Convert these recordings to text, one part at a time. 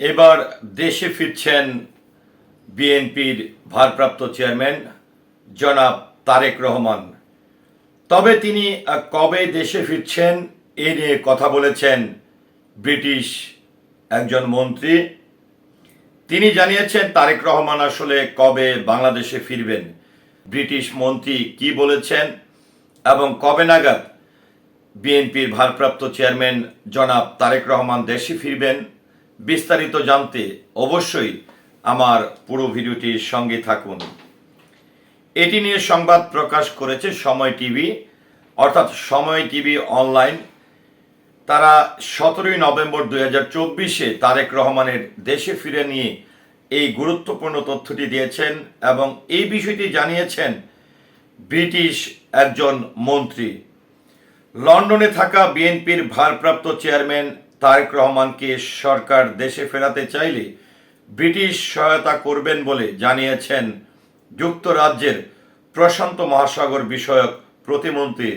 এবার দেশে ফিরছেন বিএনপির ভারপ্রাপ্ত চেয়ারম্যান জনাব তারেক রহমান। তবে তিনি কবে দেশে ফিরছেন এ নিয়ে কথা বলেছেন ব্রিটিশ একজন মন্ত্রী। তিনি জানিয়েছেন, তারেক রহমান আসলে কবে বাংলাদেশে ফিরবেন, ব্রিটিশ মন্ত্রী কি বলেছেন, এবং কবে নাগাদ বিএনপির ভারপ্রাপ্ত চেয়ারম্যান জনাব তারেক রহমান দেশে ফিরবেন। বিস্তারিত জানতে অবশ্যই আমার পুরো ভিডিওটির সঙ্গে থাকুন। এটি নিয়ে সংবাদ প্রকাশ করেছে সময় টিভি, অর্থাৎ সময় টিভি অনলাইন। তারা সতেরোই নভেম্বর দুই হাজার চব্বিশে তারেক রহমানের দেশে ফিরে নিয়ে এই গুরুত্বপূর্ণ তথ্যটি দিয়েছেন এবং এই বিষয়টি জানিয়েছেন ব্রিটিশ একজন মন্ত্রী। লন্ডনে থাকা বিএনপির ভারপ্রাপ্ত চেয়ারম্যান তারেক রহমানকে সরকার দেশে ফেরাতে চাইলে ব্রিটিশ সহায়তা করবেন বলে জানিয়েছেন যুক্তরাজ্যের প্রশান্ত মহাসাগর বিষয়ক প্রতিমন্ত্রী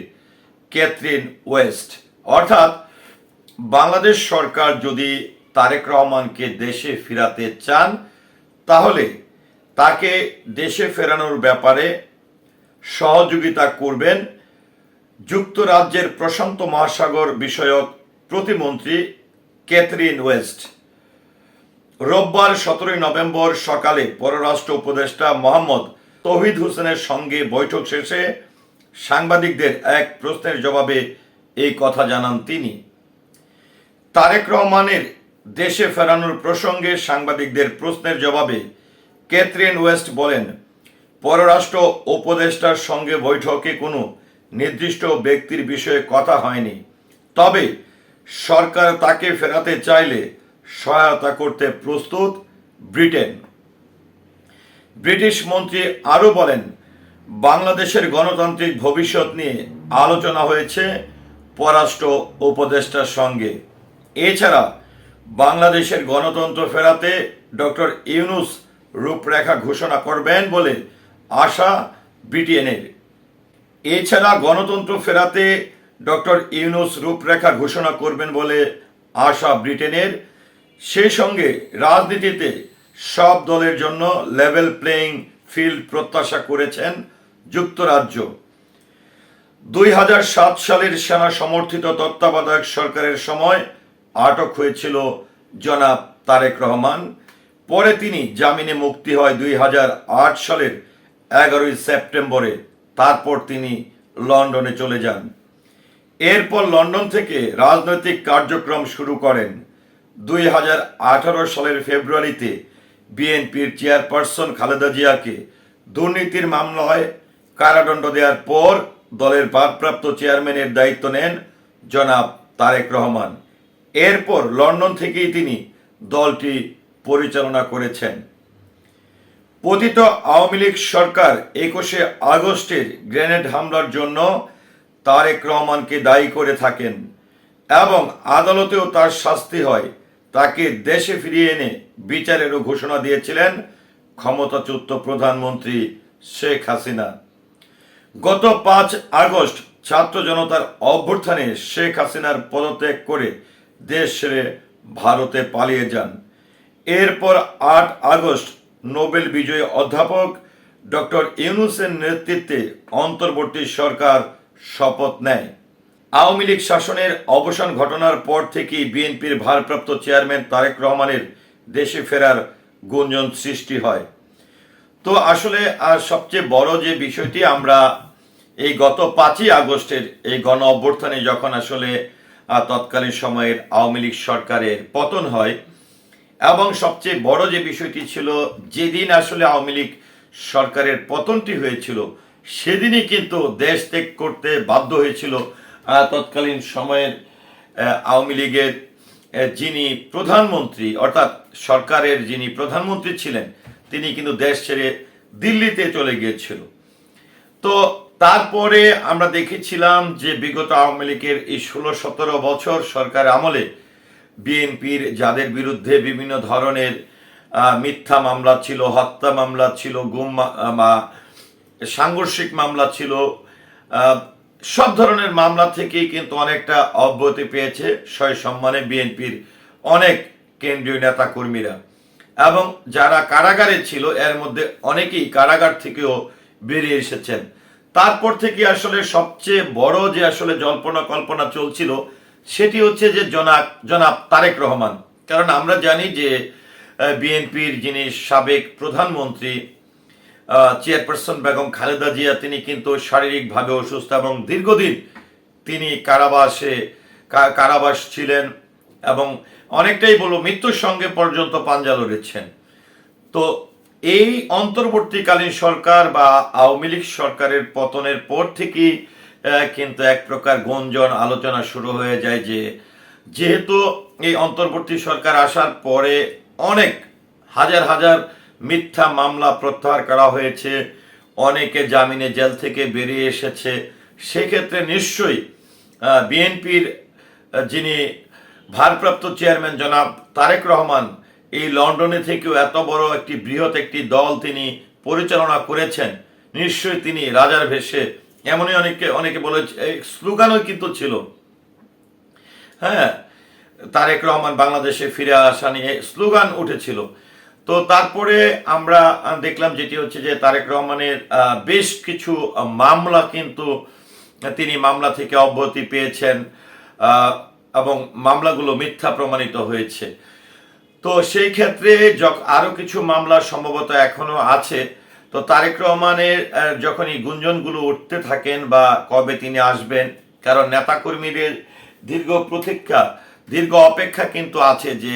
ক্যাথরিন ওয়েস্ট। অর্থাৎ বাংলাদেশ সরকার যদি তারেক রহমানকে দেশে ফেরাতে চান, তাহলে তাকে দেশে ফেরানোর ব্যাপারে সহযোগিতা করবেন যুক্তরাজ্যের প্রশান্ত মহাসাগর বিষয়ক প্রতিমন্ত্রী ক্যাথরিন ওয়েস্ট। রোববার সতেরোই নভেম্বর সকালে পররাষ্ট্র উপদেষ্টা মোহাম্মদ তহিদ হোসেনের সঙ্গে বৈঠক শেষে সাংবাদিকদের এক প্রশ্নের জবাবে এই কথা জানান তিনি। তারেক রহমানের দেশে ফেরানোর প্রসঙ্গে সাংবাদিকদের প্রশ্নের জবাবে ক্যাথরিন ওয়েস্ট বলেন, পররাষ্ট্র উপদেষ্টার সঙ্গে বৈঠকে কোনো নির্দিষ্ট ব্যক্তির বিষয়ে কথা হয়নি। তবে সরকার তাকে ফেরাতে চাইলে সহায়তা করতে প্রস্তুত ব্রিটেন। ব্রিটিশ মন্ত্রী আরও বলেন, বাংলাদেশের গণতান্ত্রিক ভবিষ্যৎ নিয়ে আলোচনা হয়েছে পররাষ্ট্র উপদেষ্টার সঙ্গে। এছাড়া বাংলাদেশের গণতন্ত্র ফেরাতে ডক্টর ইউনুস রূপরেখা ঘোষণা করবেন বলে আশা ব্রিটেনের। এছাড়া গণতন্ত্র ফেরাতে ডক্টর ইউনুস রূপরেখা ঘোষণা করবেন বলে আশা ব্রিটেনের। সেই সঙ্গে রাজনীতিতে সব দলের জন্য লেভেল প্লেয়িং ফিল্ড প্রত্যাশা করেছেন যুক্তরাজ্য। দুই হাজার সাত সালের সেনা সমর্থিত তত্ত্বাবধায়ক সরকারের সময় আটক হয়েছিল জনাব তারেক রহমান। পরে তিনি জামিনে মুক্তি হয় দুই হাজার আট সালের এগারোই সেপ্টেম্বরে। তারপর তিনি লন্ডনে চলে যান। এরপর লন্ডন থেকে রাজনৈতিক কার্যক্রম শুরু করেন। দুই হাজার আঠারো সালের ফেব্রুয়ারিতে বিএনপির চেয়ারপারসন খালেদা জিয়াকে দুর্নীতির মামলায় কারাদণ্ড দেওয়ার পর দলের ভারপ্রাপ্ত চেয়ারম্যানের দায়িত্ব নেন জনাব তারেক রহমান। এরপর লন্ডন থেকেই তিনি দলটি পরিচালনা করেছেন। পতিত আওয়ামী লীগ সরকার একুশে আগস্টের গ্রেনেড হামলার জন্য তারেক রহমানকে দায়ী করে থাকেন এবং আদালতেও তার শাস্তি হয়। তাকে দেশে ফিরিয়ে এনে বিচারেরও ঘোষণা দিয়েছিলেন ক্ষমতাচ্যুত প্রধানমন্ত্রী শেখ হাসিনা। গত পাঁচ আগস্ট ছাত্র জনতার অভ্যুত্থানে শেখ হাসিনার পদত্যাগ করে দেশ ছেড়ে ভারতে পালিয়ে যান। এরপর আট আগস্ট নোবেল বিজয়ী অধ্যাপক ডক্টর ইউনুসের নেতৃত্বে অন্তর্বর্তী সরকার শপথ নেয়। আওয়ামী লীগ শাসনের অবসান ঘটনার পর থেকেই বিএনপির ভারপ্রাপ্ত চেয়ারম্যান তারেক রহমানের দেশে ফেরার গুঞ্জন সৃষ্টি হয়। তো আসলে আর সবচেয়ে বড় যে বিষয়টি আমরা এই গত পাঁচই আগস্টের এই গণ অভ্যর্থনে যখন আসলে তৎকালীন সময়ের আওয়ামী লীগ সরকারের পতন হয়, এবং সবচেয়ে বড় যে বিষয়টি ছিল, যেদিন আসলে আওয়ামী লীগ সরকারের পতনটি হয়েছিল সেদিনই কিন্তু দেশ ত্যাগ করতে বাধ্য হয়েছিল তৎকালীন সময়ের আওয়ামী লীগের যিনি প্রধানমন্ত্রী, অর্থাৎ সরকারের যিনি প্রধানমন্ত্রী ছিলেন, তিনি কিন্তু দেশ ছেড়ে দিল্লিতে চলে গিয়েছিল। তো তারপরে আমরা দেখেছিলাম যে বিগত আওয়ামী লীগের এই ষোলো সতেরো বছর সরকার আমলে বিএনপির, যাদের বিরুদ্ধে বিভিন্ন ধরনের মিথ্যা মামলা ছিল, হত্যা মামলা ছিল, গুম সাংঘর্ষিক মামলা ছিল। সব ধরনের মামলা থেকেই কিন্তু অনেকটা অব্যাহতি পেয়েছে সয় সম্মানে বিএনপির অনেক কেন্দ্রীয় নেতা কর্মীরা এবং যারা কারাগারে ছিল, এর মধ্যে অনেকেই কারাগার থেকেও বেরিয়ে এসেছেন। তারপর থেকে আসলে সবচেয়ে বড় যে আসলে জল্পনা কল্পনা চলছিল, সেটি হচ্ছে যে জনাব জনাব তারেক রহমান। কারণ আমরা জানি যে বিএনপির যিনি সাবেক প্রধানমন্ত্রী চেয়ারপারসন বেগম খালেদা জিয়া, তিনি কিন্তু শারীরিকভাবে অসুস্থ এবং দীর্ঘদিন তিনি কারাবাসে কারাবাস ছিলেন এবং অনেকটাই বলব মৃত্যুর সঙ্গে পর্যন্ত পাঞ্জা লড়েছেন। তো এই অন্তর্বর্তীকালীন সরকার বা আওয়ামী লীগ সরকারের পতনের পর থেকেই কিন্তু এক প্রকার গঞ্জন আলোচনা শুরু হয়ে যায় যে, যেহেতু এই অন্তর্বর্তী সরকার আসার পরে অনেক, হাজার হাজার মিথ্যা মামলা প্রত্যাহার করা হয়েছে। অনেকে জামিনে জেল থেকে বেরিয়ে এসেছে। সেক্ষেত্রে নিশ্চয়ই বিএনপির যিনি ভারপ্রাপ্ত চেয়ারম্যান জনাব তারেক রহমান, এই লন্ডনে থেকেও এত বড় একটি বৃহৎ একটি দল তিনি পরিচালনা করেছেন, নিশ্চয়ই তিনি রাজার ভেসে এমনই অনেকে অনেকে বলেছে স্লোগানও কিন্তু ছিল। হ্যাঁ তারেক রহমান বাংলাদেশে ফিরে আসা নিয়ে স্লোগান উঠেছিল। তো তারপরে আমরা দেখলাম যেটি হচ্ছে যে তারেক রহমানের বেশ কিছু মামলা কিন্তু তিনি মামলা থেকে অব্যাহতি পেয়েছেন এবং মামলাগুলো মিথ্যা প্রমাণিত হয়েছে। তো সেই ক্ষেত্রে আরও কিছু মামলা সম্ভবত এখনও আছে। তো তারেক রহমানের যখন এই গুঞ্জনগুলো উঠতে থাকেন বা কবে তিনি আসবেন, কারণ নেতাকর্মীদের দীর্ঘ প্রতীক্ষা, দীর্ঘ অপেক্ষা কিন্তু আছে যে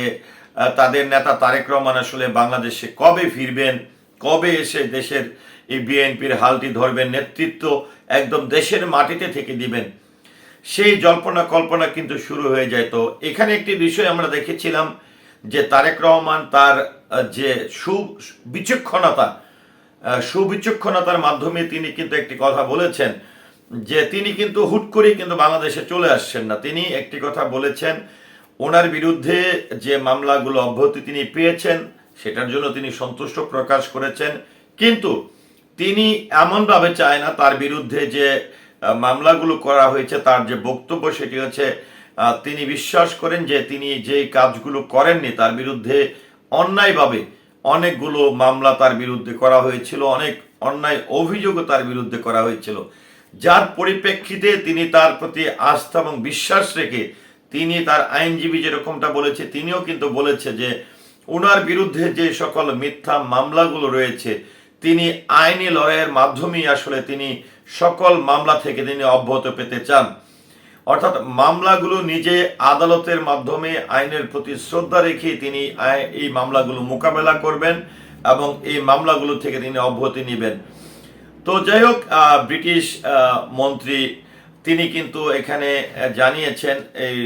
তাদের নেতা তারেক রহমান আসলে বাংলাদেশে কবে ফিরবেন, কবে এসে দেশের এই বিএনপির হালটি ধরবেন, নেতৃত্ব একদম দেশের মাটিতে থেকে দিবেন, সেই জল্পনা কল্পনা কিন্তু শুরু হয়ে যায়। তো এখানে একটি বিষয় আমরা দেখেছিলাম যে তারেক রহমান তার যে সু, বিচক্ষণতা সুবিচক্ষণতার মাধ্যমে তিনি কিন্তু একটি কথা বলেছেন যে তিনি কিন্তু হুট করেই কিন্তু বাংলাদেশে চলে আসছেন না। তিনি একটি কথা বলেছেন ওনার বিরুদ্ধে যে মামলাগুলো অব্যাহতি তিনি পেয়েছেন, সেটার জন্য তিনি সন্তুষ্ট প্রকাশ করেছেন। কিন্তু তিনি এমনভাবে চায় না তার বিরুদ্ধে যে মামলাগুলো করা হয়েছে, তার যে বক্তব্য সেটি হচ্ছে তিনি বিশ্বাস করেন যে তিনি যে কাজগুলো করেননি তার বিরুদ্ধে অন্যায়ভাবে অনেকগুলো মামলা তার বিরুদ্ধে করা হয়েছিল, অনেক অন্যায় অভিযোগও তার বিরুদ্ধে করা হয়েছিল। যার পরিপ্রেক্ষিতে তিনি তার প্রতি আস্থা এবং বিশ্বাস রেখে তিনি তার আইনজীবী যেরকমটা বলেছে, তিনিও কিন্তু বলেছে যে ওনার বিরুদ্ধে যে সকল মিথ্যা মামলাগুলো রয়েছে, তিনি আইনি লড়াইয়ের মাধ্যমেই আসলে তিনি সকল মামলা থেকে তিনি অব্যাহত পেতে চান। অর্থাৎ মামলাগুলো নিজে আদালতের মাধ্যমে আইনের প্রতি শ্রদ্ধা রেখে তিনি এই মামলাগুলো মোকাবেলা করবেন এবং এই মামলাগুলো থেকে তিনি অব্যাহতি নেবেন। তো যাই হোক ব্রিটিশ মন্ত্রী তিনি কিন্তু এখানে জানিয়েছেন এই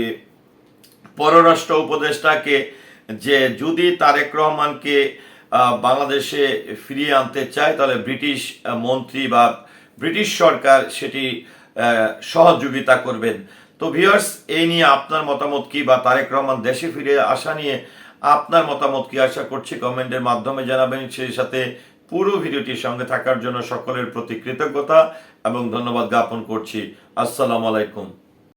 পররাষ্ট্র উপদেষ্টাকে যে যদি তারেক রহমানকে বাংলাদেশে ফিরিয়ে আনতে চায়, তাহলে ব্রিটিশ মন্ত্রী বা ব্রিটিশ সরকার সেটি সহযোগিতা করবেন। তো ভিউয়ার্স, এই নিয়ে আপনার মতামত কি বা তারেক রহমান দেশে ফিরে আসা নিয়ে আপনার মতামত কি আশা করছি কমেন্টের মাধ্যমে জানাবেন। সেই সাথে পুরো ভিডিওটির সঙ্গে থাকার জন্য সকলের প্রতি কৃতজ্ঞতা এবং ধন্যবাদ জ্ঞাপন করছি। আসসালামু আলাইকুম।